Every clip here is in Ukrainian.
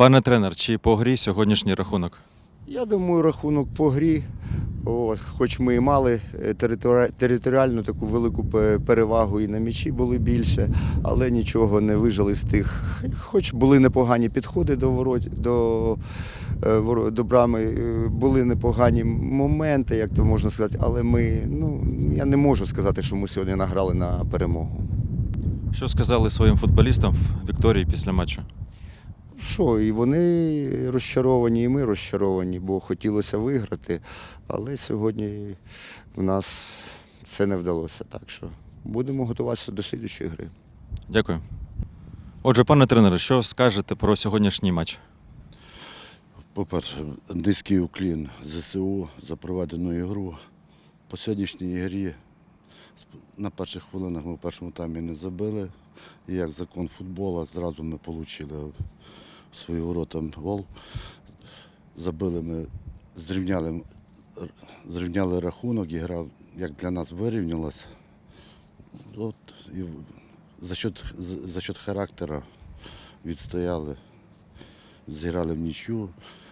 Пане тренер, чи по грі сьогоднішній рахунок? Я думаю, рахунок по грі. От, хоч ми і мали е, територіальну таку велику перевагу і на м'ячі були більше, але нічого не вижили з тих. Хоч були непогані підходи до ворот, до, е, до брами, е, були непогані моменти, як то можна сказати, але ми, ну, я не можу сказати, що ми сьогодні награли на перемогу. Що сказали своїм футболістам в Вікторії після матчу? Що, і вони розчаровані, і ми розчаровані, бо хотілося виграти, але сьогодні в нас це не вдалося. Так що будемо готуватися до слідчої гри. Дякую. Отже, пане тренере, що скажете про сьогоднішній матч? По-перше, низький уклін ЗСУ за проведену ігру. По сьогоднішній грі на перших хвилинах ми в першому таймі не забили. І як закон футболу, зразу ми отримали в свої ворота гол. Забили ми, зрівняли, зрівняли рахунок, і гра як для нас вирівнялась. От, і за счет, за- за счет характера відстояли зіграли в нічю.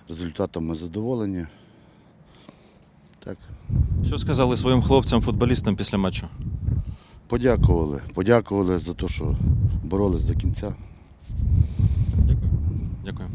Результатом ми задоволені. Так, Що сказали своїм хлопцям-футболістам після матчу? подякували. Подякували за те, що боролись до кінця. Дякую.